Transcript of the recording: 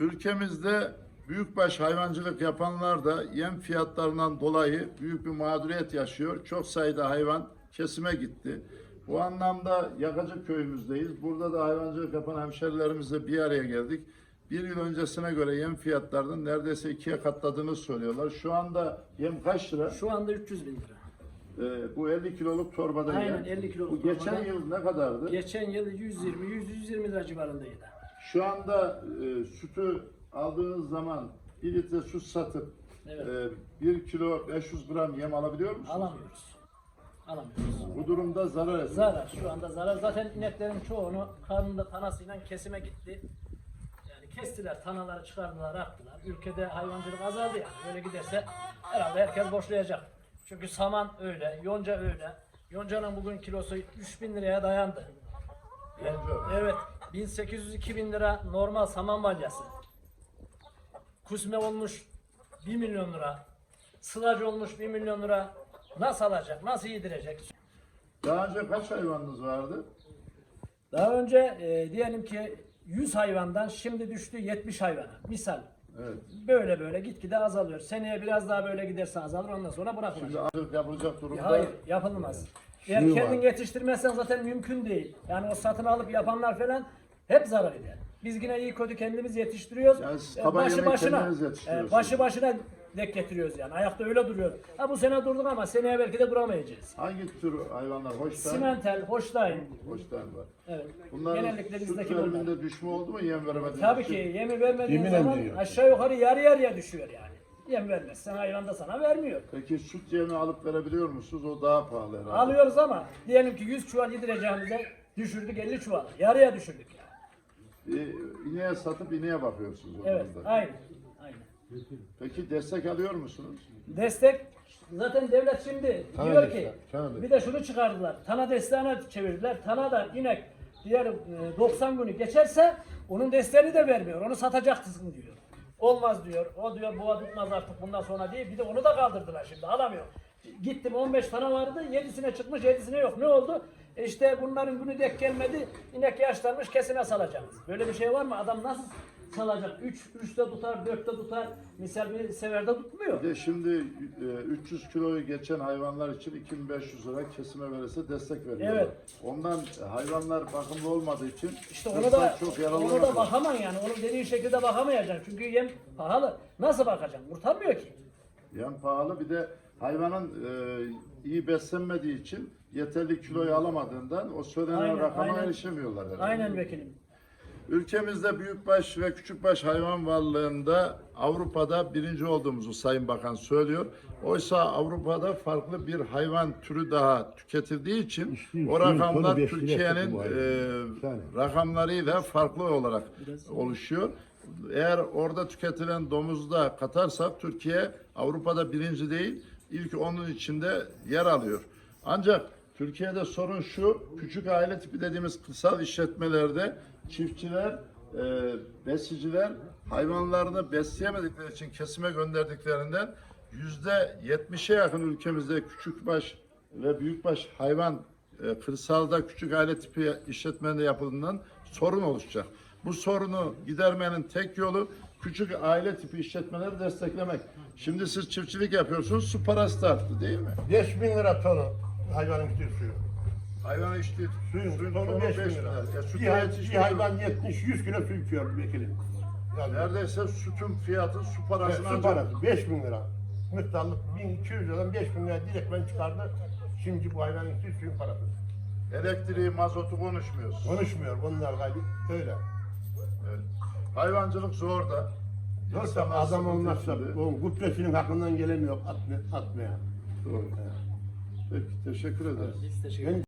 Ülkemizde büyükbaş hayvancılık yapanlar da yem fiyatlarından dolayı büyük bir mağduriyet yaşıyor. Çok sayıda hayvan kesime gitti. Bu anlamda Yakacı köyümüzdeyiz. Burada da hayvancılık yapan hemşerilerimizle bir araya geldik. Bir yıl öncesine göre yem fiyatlarının neredeyse ikiye katladığını söylüyorlar. Şu anda yem kaç lira? Şu anda 300 bin lira. Ee, bu 50 kiloluk torbada Aynen, yem. 50 kiloluk Bu geçen torbada. yıl ne kadardı? Geçen yıl 120 120 lira civarındaydı. Şu anda e, sütü aldığınız zaman bir litre süt satıp Evet. e, 1 kilo 500 gram yem alabiliyor musunuz? Alamıyoruz. Alamıyoruz. Bu durumda zarar ediyor. Zarar şu anda zarar. Zaten ineklerin çoğunu karnında tanasıyla kesime gitti. Yani kestiler, tanaları çıkardılar, attılar. Ülkede hayvancılık azaldı yani. Böyle giderse herhalde herkes boşlayacak. Çünkü saman öyle, yonca öyle. Yoncanın bugün kilosu 3000 liraya dayandı. Yonca. Evet, 1800-2000 lira normal saman balyası. Kusme olmuş 1 milyon lira. Sılacı olmuş 1 milyon lira. Nasıl alacak, nasıl yedirecek? Daha önce kaç hayvanınız vardı? Daha önce e, diyelim ki 100 hayvandan şimdi düştü 70 hayvana. Misal. Evet. Böyle böyle gitgide azalıyor. Seneye biraz daha böyle giderse azalır ondan sonra bırakılacak. Şimdi artık yapılacak durumda. Hayır yapılmaz. Eğer Şu kendin var. yetiştirmezsen zaten mümkün değil. Yani o satın alıp yapanlar falan hep zarar eder. Biz yine iyi kötü kendimiz yetiştiriyoruz. Yani siz E, kaba başı yemeği başına, kendiniz yetiştiriyorsunuz. e, başı başına dek getiriyoruz yani. Ayakta öyle duruyor. Ha bu sene durduk ama seneye belki de duramayacağız. Hangi tür hayvanlar? Hoştan, Simentel, Hoştayn. hoştan var. Evet. Bunların Genellikle süt bizdeki bunlar. veriminde düşme oldu mu yem veremediğiniz Tabii için? ki yemi vermediğin Yemin zaman emdiriyor. aşağı yukarı yarı yarıya düşüyor yani. Yem vermezsen hayvan da sana vermiyor. Peki süt yemi alıp verebiliyor musunuz? O daha pahalı herhalde. Alıyoruz ama diyelim ki 100 çuval yedireceğimize düşürdük 50 çuval. Yarıya düşürdük yani. İneğe satıp ineğe bakıyorsunuz Evet, durumda. aynen. Aynen. Peki destek alıyor musunuz? Destek zaten devlet şimdi Tana diyor destek, ki tana bir de şunu çıkardılar. Tana desteğine çevirdiler. Tana da inek diğer e, 90 günü geçerse onun desteğini de vermiyor. Onu satacaksın diyor. Olmaz diyor. O diyor boğa tutmaz artık bundan sonra diye. Bir de onu da kaldırdılar şimdi. Alamıyor. Gittim 15 tane vardı. 7'sine çıkmış 7'sine yok. Ne oldu? E İşte bunların günü dek gelmedi. İnek yaşlanmış kesime salacağız. Böyle bir şey var mı? Adam nasıl salacak? 3 3'te tutar, 4'te tutar. Misal bir seferde tutmuyor. Bir de şimdi e, 300 kiloyu geçen hayvanlar için 2500 lira kesime verirse destek veriyorlar. Evet. Ondan hayvanlar bakımlı olmadığı için İşte onu da çok onu da bakamam yani. Onun dediği şekilde bakamayacaksın. Çünkü yem pahalı. Nasıl bakacaksın? Kurtarmıyor ki. Yem pahalı bir de hayvanın e, iyi beslenmediği için yeterli kiloyu alamadığından o söylenen Aynen, rakama aynen. erişemiyorlar. herhalde. Aynen vekilim. Ülkemizde büyükbaş ve küçükbaş hayvan varlığında Avrupa'da birinci olduğumuzu Sayın Bakan söylüyor. Oysa Avrupa'da farklı bir hayvan türü daha tüketildiği için o rakamlar Türkiye'nin e, Yani. rakamlarıyla farklı olarak oluşuyor. Eğer orada tüketilen domuzu da katarsak Türkiye Avrupa'da birinci değil, ilk onun içinde yer alıyor. Ancak Türkiye'de sorun şu, küçük aile tipi dediğimiz kırsal işletmelerde çiftçiler, e, besiciler hayvanlarını besleyemedikleri için kesime gönderdiklerinden yüzde yetmişe yakın ülkemizde küçükbaş ve büyükbaş hayvan e, kırsalda küçük aile tipi işletmende yapıldığından sorun oluşacak. Bu sorunu gidermenin tek yolu küçük aile tipi işletmeleri desteklemek. Şimdi siz çiftçilik yapıyorsunuz, su parası da arttı değil mi? 5 bin lira tonu hayvanın sütü suyu. Hayvan içtiği Suyun, suyun tonu tonu 5 5 bin lira. lira. Ya Bir, sütü hay- bir hayvan 70-100 kilo su içiyor vekilim. Yani Neredeyse sütün fiyatı su Evet, parasına su acaba. parası 5 bin lira. Miktarlık 1200 liradan 5 bin lira direktmen çıkardı. Şimdi bu hayvanın sütü suyun parası. Elektriği, mazotu konuşmuyoruz. Konuşmuyor bunlar gayet öyle. Evet. Hayvancılık zor da. Yoksa İnsanlar adam olmazsa o guptesinin hakkından gelemiyor atma, atmaya. Doğru. Peki teşekkür ederiz. Biz teşekkür Ben